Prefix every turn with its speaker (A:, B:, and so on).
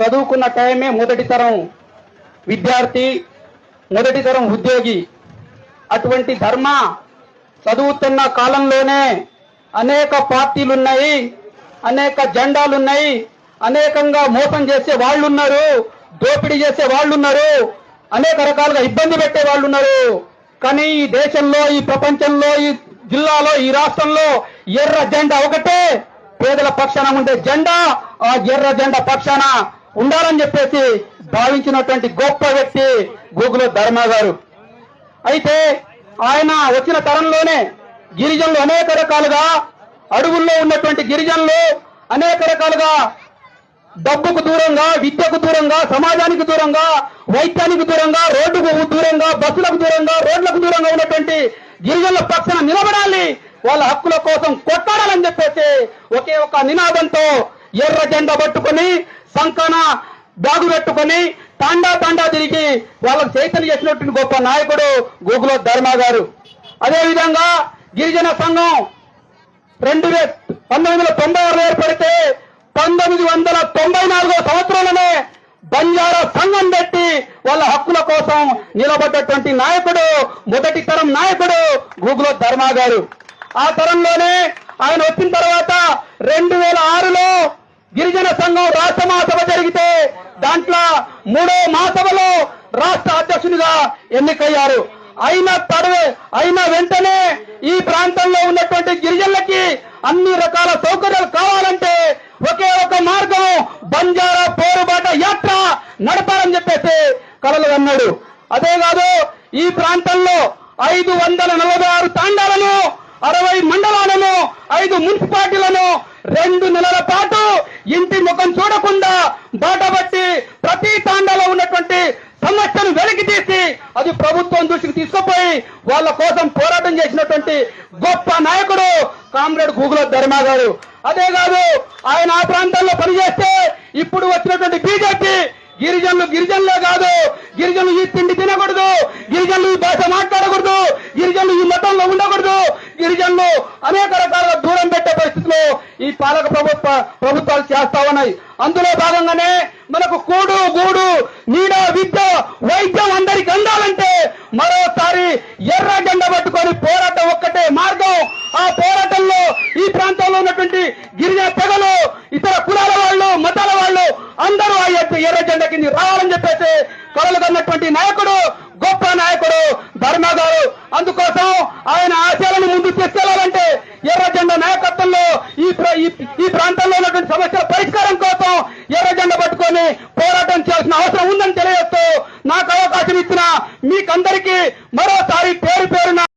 A: చదువుకున్న టైమే మొదటి తరం విద్యార్థి మొదటి తరం ఉద్యోగి. అటువంటి ధర్మ చదువుతున్న కాలంలోనే అనేక పార్టీలు ఉన్నాయి అనేక జెండాలు ఉన్నాయి అనేకంగా మోసం చేసే వాళ్ళు ఉన్నారు దోపిడీ చేసే వాళ్ళు ఉన్నారు అనేక రకాలుగా ఇబ్బంది పెట్టే వాళ్ళు ఉన్నారు కానీ ఈ దేశంలో ఈ ప్రపంచంలో ఈ జిల్లాలో ఈ రాష్ట్రంలో ఎర్ర జెండా ఒకటే. పేదల పక్షాన ఉండే జెండా ఆ ఎర్ర జెండా పక్షాన ఉండాలని చెప్పేసి భావించినటువంటి గొప్ప వ్యక్తి గూగుల ధర్మ గారు. అయితే ఆయన వచ్చిన తరంలోనే గిరిజనులు అనేక రకాలుగా అడవుల్లో ఉన్నటువంటి గిరిజనులు అనేక రకాలుగా డబ్బుకు దూరంగా విద్యకు దూరంగా సమాజానికి దూరంగా వైద్యానికి దూరంగా రోడ్డుకు దూరంగా బస్సులకు దూరంగా రోడ్లకు దూరంగా ఉన్నటువంటి గిరిజనుల పక్షన నిలబడాలి. వాళ్ళ హక్కుల కోసం కొట్టాలని చెప్పేసి ఒకే ఒక నినాదంతో ఎర్ర జెండా పట్టుకొని సంకన బ్యాగు పెట్టుకొని తాండా తాండా తిరిగి వాళ్ళకు చైతన్య చేసినటువంటి గొప్ప నాయకుడు గూగుల్ ధర్మ గారు. అదేవిధంగా గిరిజన సంఘం రెండు వే పంతొమ్మిది వందల తొంభై ఆరులో ఏర్పడితే పంతొమ్మిది వందల తొంభై నాలుగో సంవత్సరంలోనే బంజారా సంఘం పెట్టి వాళ్ళ హక్కుల కోసం నిలబడ్డటువంటి నాయకుడు మొదటి తరం నాయకుడు గూగుల్ ధర్మ గారు. ఆ తరంలోనే ఆయన వచ్చిన తర్వాత రెండు వేల ఆరులో గిరిజన సంఘం రాష్ట్ర మహాసభ జరిగితే దాంట్లో మూడో మహాసభలో రాష్ట్ర అధ్యక్షునిగా ఎన్నికయ్యారు. అయిన తడవే అయిన వెంటనే ఈ ప్రాంతంలో ఉన్నటువంటి గిరిజనులకి అన్ని రకాల సౌకర్యాలు కావాలంటే ఒకే ఒక మార్గం బంజారా పోరుబాట యాత్ర నడపాలని చెప్పేసి కలలు అన్నాడు. అదే కాదు ఈ ప్రాంతంలో ఐదు వందల నలభై ఆరు తాండాలను అరవై మండలాలను ఐదు మున్సిపాలిటీలను రెండు నెలల పాటు ఇంటి ముఖం చూడకుండా బాటబట్టి ప్రతి తాండాలో ఉన్నటువంటి సమస్యను వెలికి తీసి అది ప్రభుత్వం దృష్టికి తీసుకుపోయి వాళ్ళ కోసం పోరాటం చేసినటువంటి గొప్ప నాయకుడు కామ్రేడ్ గూగుల ధర్మా గారు. అదే కాదు ఆయన ఆ ప్రాంతాల్లో పనిచేస్తే ఇప్పుడు వచ్చినటువంటి బీజేపీ గిరిజనులు గిరిజనులే కాదు గిరిజనులు ఈ తిండి తినకూడదు గిరిజనులు ఈ భాష మాట్లాడకూడదు గిరిజనులు ఈ మతంలో ఉండకూడదు గిరిజనులు అనేక రకాలుగా దూరం పెట్టే పరిస్థితిలో ఈ పాలక ప్రభుత్వ ప్రభుత్వాలు చేస్తా ఉన్నాయి. అందులో భాగంగానే మనకు కూడు గూడు నీడ విద్య వైద్యం అందరికి అందాలంటే మరోసారి ఎర్ర జెండ పట్టుకొని పోరాటం ఒక్కటే మార్గం. ఆ పోరాటంలో ఈ ప్రాంతంలో ఉన్నటువంటి గిరిజన తెగలు ఇతర కులాల వాళ్ళు మతాల వాళ్ళు అందరూ ఆ ఎర్ర జెండ కింద రావాలని చెప్పేసి కలలు కన్నటువంటి నాయకుడు గొప్ప నాయకుడు ధర్మ గారు అందుకోసం ఆయన ఆశయాలను ముందుకు తీసుకెళ్ళాలంటే ఎర్ర జెండా నాయకత్వంలో ఈ ఈ- ప్రాంతంలో ఉన్నటువంటి సమస్యల పరిష్కారం కోసం ఎర్ర జెండా పట్టుకొని పోరాటం చేయాల్సిన అవసరం ఉందని తెలియజేస్తూ నాకు అవకాశం ఇచ్చిన మీకందరికీ మరోసారి పేరు